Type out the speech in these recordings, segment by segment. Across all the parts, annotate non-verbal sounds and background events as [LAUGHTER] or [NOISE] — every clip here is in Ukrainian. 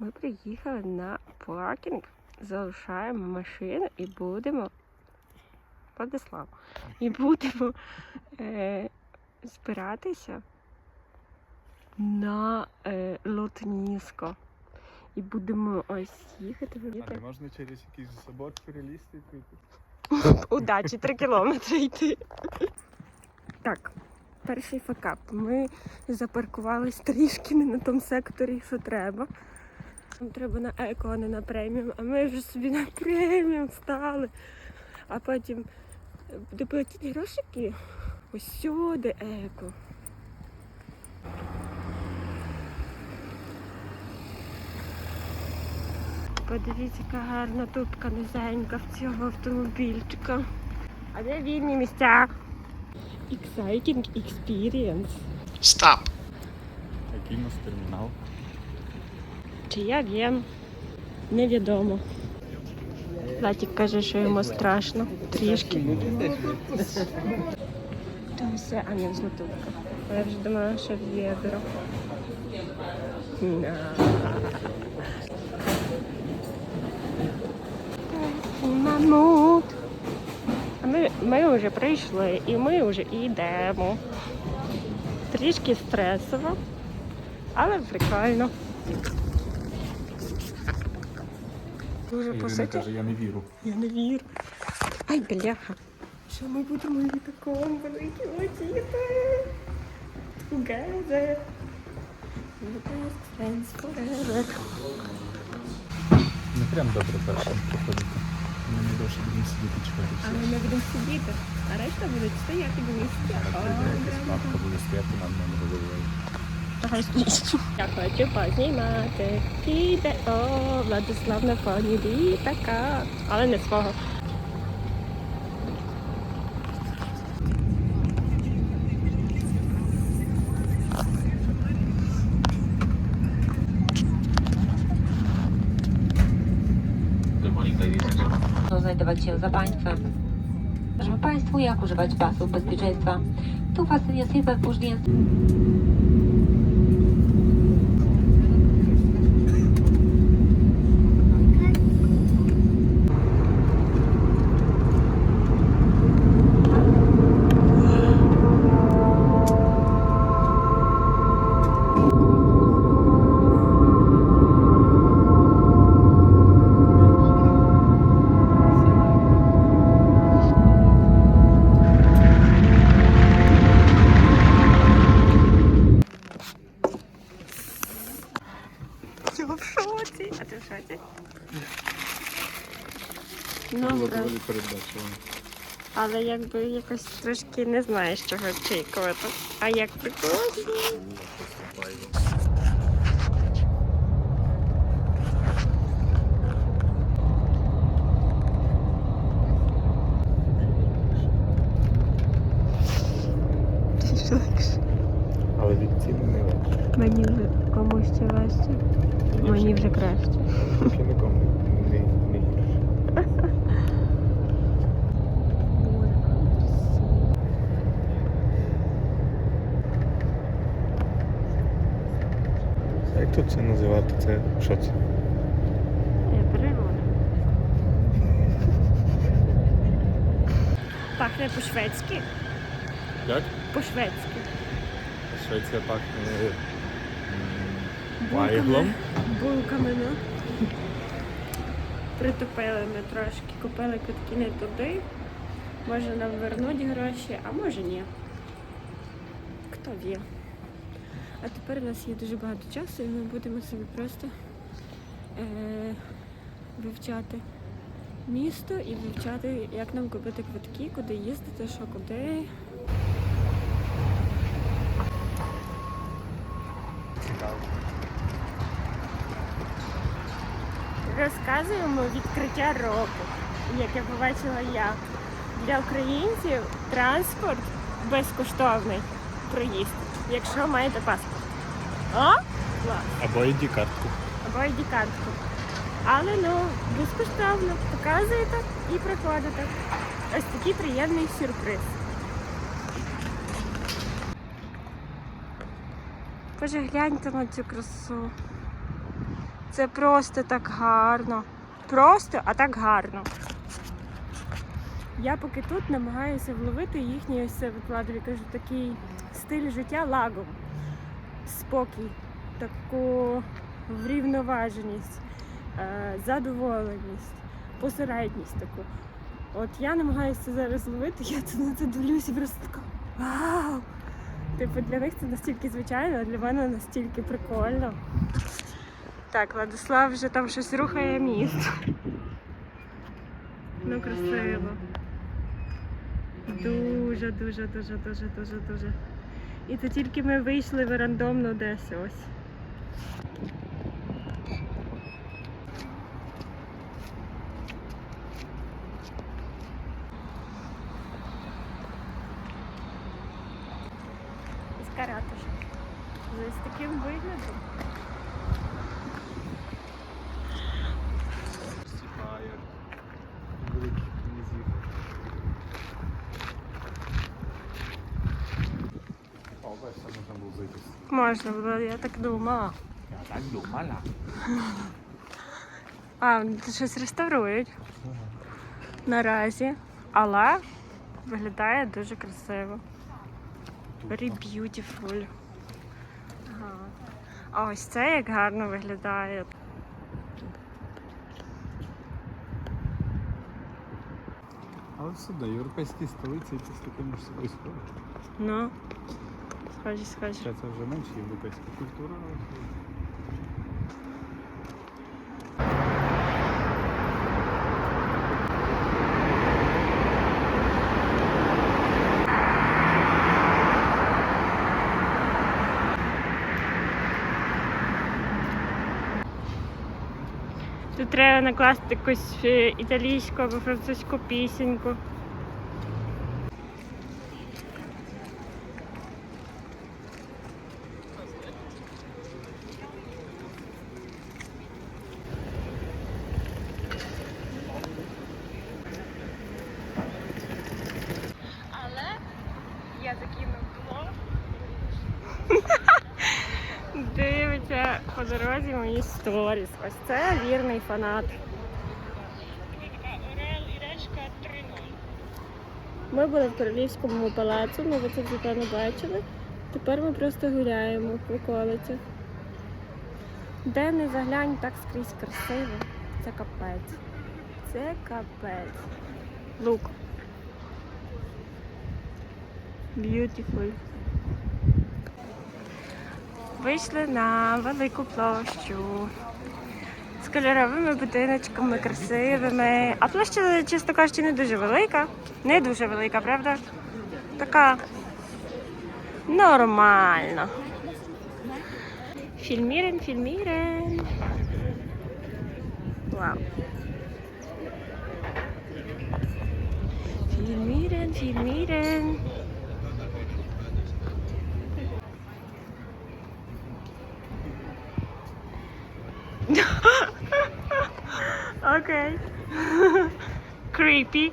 Ми приїхали на паркінг, залишаємо машину і будемо. Владислав. І будемо е, збиратися на е, Лотніско. І будемо ось їхати. А не можна через якийсь забор перелізти і прийти? Удачі, три кілометри йти. Так, перший факап. Ми запаркувались трішки не на тому секторі, що треба. Нам треба на еко, а не на преміум. А ми вже собі на преміум стали. А потім е, доплатіть грошики. Ось сюди еко. Подивіться, яка гарна тупка низенька в цього автомобільчика. А де вільні місця? Exciting experience. Stop. Який у нас термінал? Чи я wiem? Невідомо. Латік каже, що йому страшно. Трішки. То все, а не злотувка. Я вже думала, що відео. На. Мамут. Ми, ми вже прийшли і ми вже йдемо. Трішки стресово, але прикольно. Дуже Ірина посидять. каже, я не вірю. Я не вірю. Ай, бляха. Що ми будемо літаком великі летіти? Together. The best friends forever. Не прям добре першим проходити. Ми не довше будемо сидіти чекати всіх. Але ми будемо сидіти, а решта будуть стояти до місця. Як прийде якась бабка буде стояти нам Ja chodzę później maty, idę o Władysławne pani taka, ale nie słowo. znajdować się za państwem. Proszę Państwu, jak używać pasów bezpieczeństwa. Tu fascynuje Silver Puszliński. А ти в шоці? Ну, Було правда. доволі передбачувано. Але якби якось трошки не знаєш, чого очікувати. А як прикольно. Але від ціни не легше. Мені вже комусь ще важче. Мені вже краще. Поки нікому не, не Тут це називати? Це що це? Е, Природа. Пахне по-шведськи. Як? По-шведськи. Швеція пахне Булками. вайглом. Булками, ну. Притупили ми трошки, купили квитки не туди. Може нам вернуть гроші, а може ні. Хто вє. А тепер у нас є дуже багато часу і ми будемо собі просто е- вивчати місто і вивчати, як нам купити квитки, куди їздити, що куди. Розказуємо відкриття року, яке побачила я. Для українців транспорт безкоштовний проїзд, якщо маєте паспорт. О, клас! Або id картку Або id картку. Але ну безкоштовно показуєте і приходите. Ось такий приємний сюрприз. Боже, гляньте на цю красу. Це просто так гарно. Просто, а так гарно. Я поки тут намагаюся вловити їхній ось це викладові, кажу, такий стиль життя лагом. Спокій, таку врівноваженість, е, задоволеність, посередність таку. От я намагаюся зараз ловити, я тут на це дивлюся і просто така вау! Типу для них це настільки звичайно, а для мене настільки прикольно. Так, Владислав вже там щось рухає міст. Ну, красиво. Дуже, дуже, дуже, дуже, дуже, дуже. І це тільки ми вийшли в рандомно десь ось. Із каратуша. З таким виглядом. Там можна було зайти. Можна було, я так думала. Я так думала. А, вони тут щось реставрують наразі. Але виглядає дуже красиво. Very beautiful. Ага. А ось це як гарно виглядає. Але все одно, європейські столиці якісь таке собою схожі. Ну, схожі, схожі. Це вже менш європейська культура. Тут треба накласти якусь е, італійську або французьку пісеньку. Дорозі мої сторіс. Ось це вірний фанат. Ми були в королівському палацу, ми ви це певно бачили. Тепер ми просто гуляємо в околицях. Де не заглянь, так скрізь красиво. Це капець. Це капець. Лук. Beautiful. Вийшли на велику площу з кольоровими будиночками, красивими. А площа, чесно кажучи, не дуже велика. Не дуже велика, правда? Така нормальна. Фільмірен, фільмірен. Вау. Фільмірен, фільмірен. Окей. Creepy.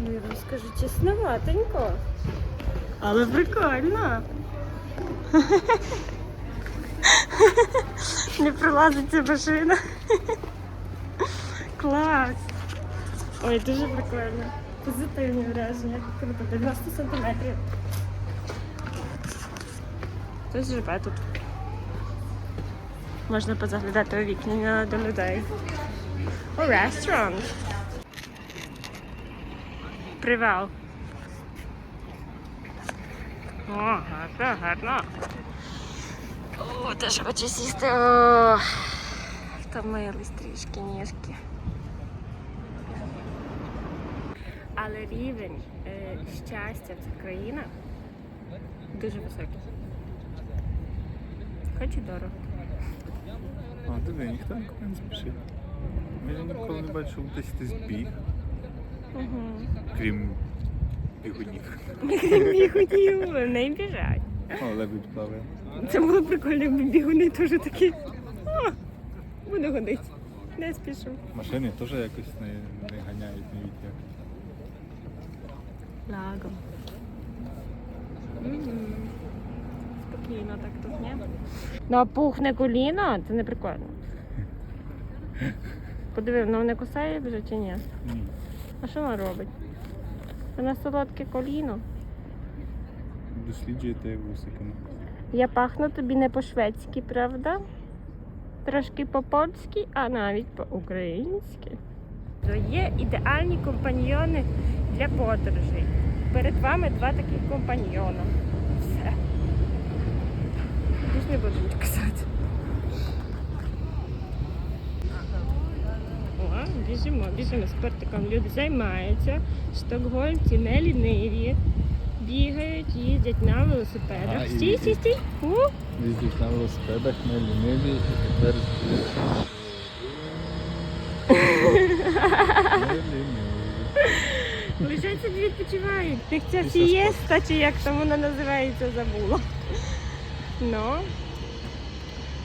Ну, я вам скажу чесноватенько. Але прикольно. Не пролазить ця машина. Клас. Ой, дуже прикольно. Позитивні враження. Круто, 90 сантиметрів. Хтось живе тут. Можна позаглядати у вікна до людей. О, ресторан. Привал. О, гарно, гарно. О, теж хочу сісти. О, втомились трішки ніжки. Але рівень е, щастя в цих країнах дуже високий. Хоч і дорого. А, диви, ніхто нікуди не спішить. Я ніколи не бачив десь хтось біг, Угу. крім бігунів. Бігунів, не біжать. О, лебідь плаває. Це було прикольно, якби бігуни теж такі. О, буду ходити. Не спішу. Машини теж якось не, не ганяють, не їдять. Лагом. Спокійно так тут, ні? Ну а пухне коліно, це не прикольно. Подиви, воно не кусає вже чи ні? Ні. А що вона робить? Вона солодке коліно. Досліджуєте вусиками. Я пахну тобі не по-шведськи, правда? Трошки по-польськи, а навіть по-українськи. То Є ідеальні компаньйони для подорожей. Перед вами два таких компаньйона. Все. Більш не буду нічого казати. О, біжимо, біжимо спортиком. Люди займаються. Стокгольмці не ліниві. Бігають, їздять на велосипедах. А, і- Стій, стій, стій. У! Їздять на велосипедах, не ліниві і тепер. Не ліниві. [LAUGHS] Лежать собі відпочивають. Тих ця сієста, чи як там вона називається, забула. Ну.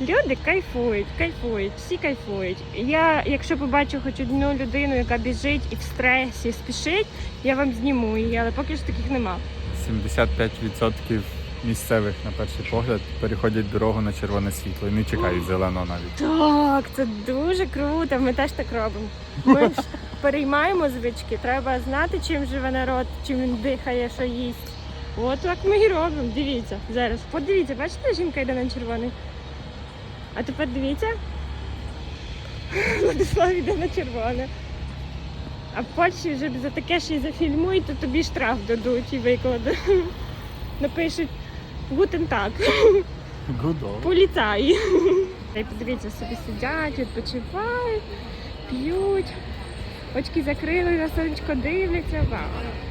Люди кайфують, кайфують, всі кайфують. Я, якщо побачу хоч одну людину, яка біжить і в стресі спішить, я вам зніму її, але поки що таких нема. 75% місцевих на перший погляд переходять дорогу на червоне світло і не чекають зеленого навіть. Так, це дуже круто. Ми теж так робимо. Ми ж [LAUGHS] переймаємо звички. Треба знати, чим живе народ, чим він дихає, що їсть. От так ми і робимо. Дивіться зараз. Подивіться, бачите, жінка йде на червоний. А тепер дивіться. Владислав йде на червоне. А в Польщі вже за таке ще й зафільмують, то тобі штраф дадуть і викладуть. Напишуть гутен так. Поліцаї. Та й подивіться, собі сидять, відпочивають, п'ють, очки закрили, на сонечко дивляться. Вау.